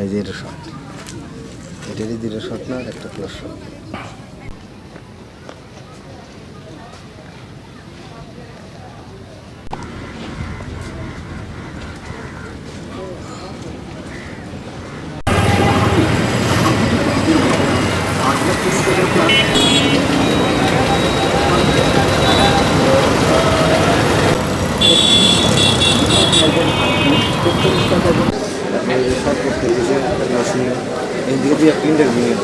হয় zero shot. এটারই zero shot না একটা প্লাস শট দিয়ে একটা ইন্টারভিউ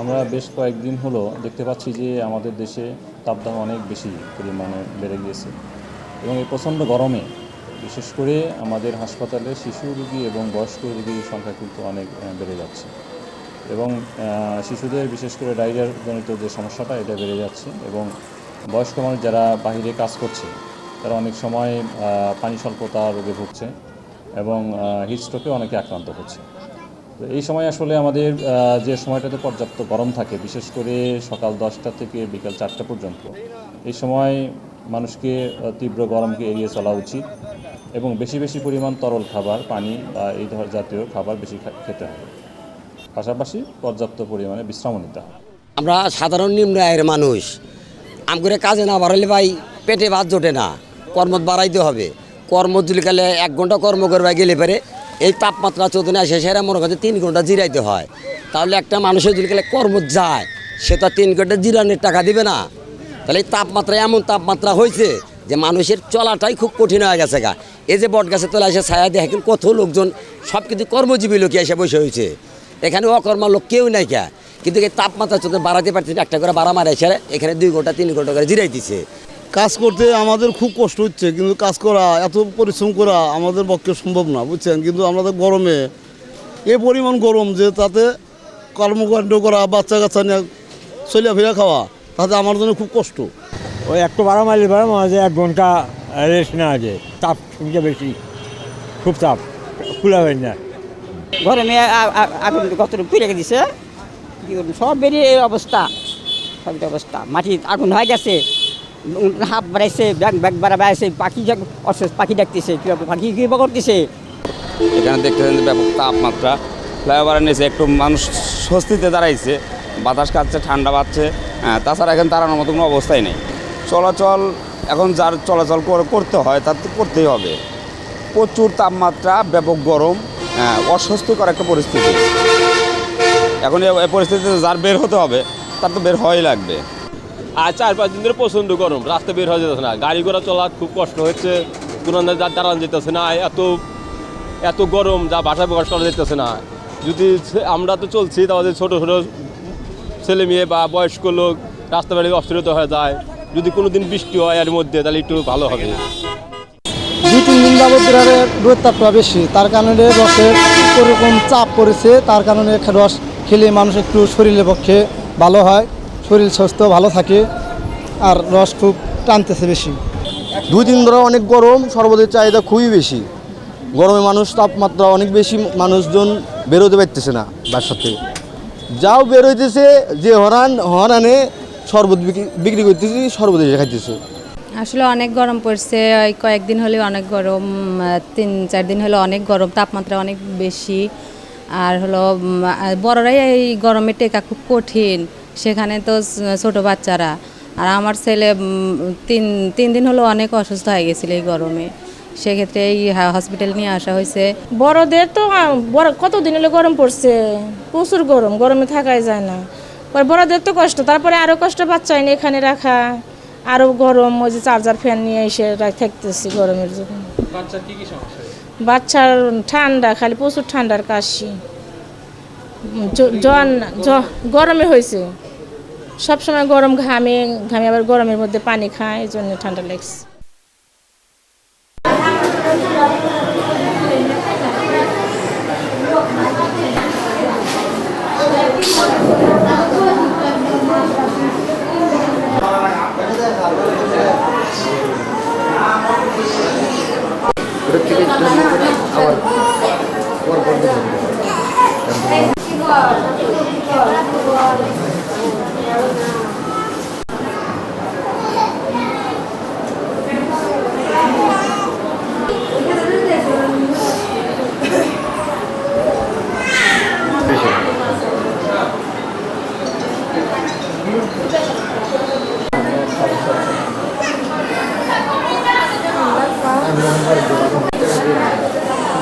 আমরা বেশ কয়েকদিন হলো দেখতে পাচ্ছি যে আমাদের দেশে তাপদাহ অনেক বেশি পরিমাণে বেড়ে গিয়েছে। এবং এই প্রচণ্ড গরমে, বিশেষ করে আমাদের হাসপাতালে শিশু রোগী এবং বয়স্ক রোগীর সংখ্যা কিন্তু অনেক বেড়ে যাচ্ছে। এবং শিশুদের বিশেষ করে ডায়রিয়ার জনিত যে সমস্যাটা, এটা বেড়ে যাচ্ছে। এবং বয়স্ক মানুষ যারা বাইরে কাজ করছে, তারা অনেক সময় পানি স্বল্পতা রোগে ভুগছে এবং হিটস্ট্রোকে অনেকে আক্রান্ত হচ্ছে। তো এই সময় আসলে আমাদের যে সময়টাতে পর্যাপ্ত গরম থাকে, বিশেষ করে সকাল দশটা থেকে বিকাল চারটা পর্যন্ত, এই সময় মানুষকে তীব্র গরমকে এড়িয়ে চলা উচিত এবং বেশি বেশি পরিমাণ তরল খাবার, পানি বা এই ধর জাতীয় খাবার বেশি খেতে হবে। পাশাপাশি পর্যাপ্ত পরিমাণে বিশ্রাম নিতে হবে। আমরা সাধারণ নিম্ন আয়ের মানুষ। আম করে কাজে না বাড়ালে ভাই পেটে ভাত জোটে না। কর্ম বাড়াইতে হবে। কর্ম গেলে এক ঘণ্টা কর্ম করবা গেলে পারে এই তাপমাত্রা চোদ্দ না শেষে মনে করছে তিন ঘণ্টা জিরাইতে হয়। তাহলে একটা মানুষের যদি গেলে কর্ম যায়। সে তো তিন ঘণ্টা জিরানোর টাকা দিবে না। তাহলে এই তাপমাত্রা এমন তাপমাত্রা হয়েছে যে মানুষের চলাটাই খুব কঠিন হয়ে গেছে গা। এই যে বট গাছে তোলা এসে ছায়া দেখে কত লোকজন, সব কিছু কর্মজীবী লোক এসে বসে হয়েছে। এখানে অকর্মা লোক কেউ নাই কে কিন্তু এই তাপমাত্রা চোদ্দ বাড়াতে পারছে একটা করে বাড়া মারা এসে এখানে দুই ঘণ্টা তিন ঘণ্টা করে জিরাই দিছে। কাজ করতে আমাদের খুব কষ্ট হচ্ছে, কিন্তু কাজ করা, এত পরিশ্রম করা আমাদের পক্ষে সম্ভব না, বুঝছেন? কিন্তু আমাদের গরমে, এ পরিমাণ গরম যে তাতে কর্মকাণ্ড করা বাচ্চা কাচ্চা নিয়ে চলিয়া ফিরা খাওয়া তাতে আমার জন্য খুব কষ্ট। ওই একটু বারো মাইল বারো মাঝে এক ঘণ্টা রেস্ট নেওয়া যায়। তাপ শুনতে বেশি। খুব তাপ। খোলা হয় না। আ- আ- আগুন কত পুড়ে দিছে কি করব? সব বেরিয়ে এই অবস্থা। সব অবস্থা। মাটি আগুন হয়ে গেছে। হাফ বাড়াইছে ব্যাগ ব্যাগ বাড়া বাড়াইছে পাখি যাক- অসুস্থ পাখি ডাকতেছে। কি হবে, পাখি কি করতেছে? এখানে দেখতেছেন যে ব্যাপক তাপমাত্রা। ফ্লাইওভারের নিচে একটু মানুষ স্বস্তিতে দাঁড়াইছে। বাতাস খাচ্ছে ঠান্ডা পাচ্ছে। হ্যাঁ, তাছাড়া এখন দাঁড়ানোর মতো কোনো অবস্থাই নেই। চলাচল এখন যার চলাচল করতে হয় তার করতেই হবে। প্রচুর তাপমাত্রা ব্যাপক গরম হ্যাঁ, অস্বস্তিকর একটা পরিস্থিতি। এখন এই পরিস্থিতিতে যার বের হতে হবে তার তো বের হওয়াই লাগবে। আর চার পাঁচ দিন ধরে প্রচণ্ড গরম রাস্তা বের হয়ে যেতেছে না। গাড়ি ঘোড়া চলা খুব কষ্ট হচ্ছে কোনো দাঁড়ান যেতেছে না এত এত গরম যা বাসা প্রকাশ করা যেতেছে না। যদি আমরা তো চলছি তাহলে ছোটো ছোটো ছেলে মেয়ে বা বয়স্ক লোক রাস্তা বেড়ে অস্থিরত হয়ে যায়। যদি কোনো দিন বৃষ্টি হয় এর মধ্যে তাহলে একটু ভালো হবে। দুই তিন দিন যাবত বিহারে রোদ তাপটা বেশি তার কারণে রসের ওরকম চাপ পড়েছে। তার কারণে রস খেলে মানুষ একটু শরীরের পক্ষে ভালো হয় শরীর স্বাস্থ্য ভালো থাকে আর রস খুব টানতেছে বেশি। দুই দিন ধরে অনেক গরম সর্বদের চাহিদা খুবই বেশি। গরমে মানুষ তাপমাত্রা অনেক বেশি মানুষজন বেরোতে পারতেছে না বাসার থেকে যাও বের হইতেছে, যে হরান, হরানে শরবত বিক্রি- করতেছি, শরবত খাইতেছে। আসলে অনেক গরম পড়ছে ওই কয়েকদিন হলে অনেক গরম তিন, চার দিন হলে অনেক গরম, তাপমাত্রা অনেক বেশি। আর হলো বড়রাই এই গরমে টেকা খুব কঠিন, সেখানে তো ছোট বাচ্চারা। আর আমার ছেলে তিন তিন দিন হলো অনেক অসুস্থ হয়ে গেছিল এই গরমে। সেক্ষেত্রে এই হসপিটাল নিয়ে আসা হয়েছে। বড়দের তো বড় কতদিন হলে গরম পড়ছে? প্রচুর গরম গরমে থাকাই যায় না। পরে বড়দের তো কষ্ট তারপরে আরও কষ্ট বাচ্চা এনে এখানে রাখা। আরও গরম ওই যে চার্জার ফ্যান নিয়ে এসে থাকতেছি গরমের জন্য। বাচ্চার ঠান্ডা খালি প্রচুর ঠান্ডার কাশি। জন গরমে হয়েছে। সবসময় গরম ঘামে ঘামে আবার গরমের মধ্যে পানি খায় এই জন্য ঠান্ডা লাগছে। 退学了。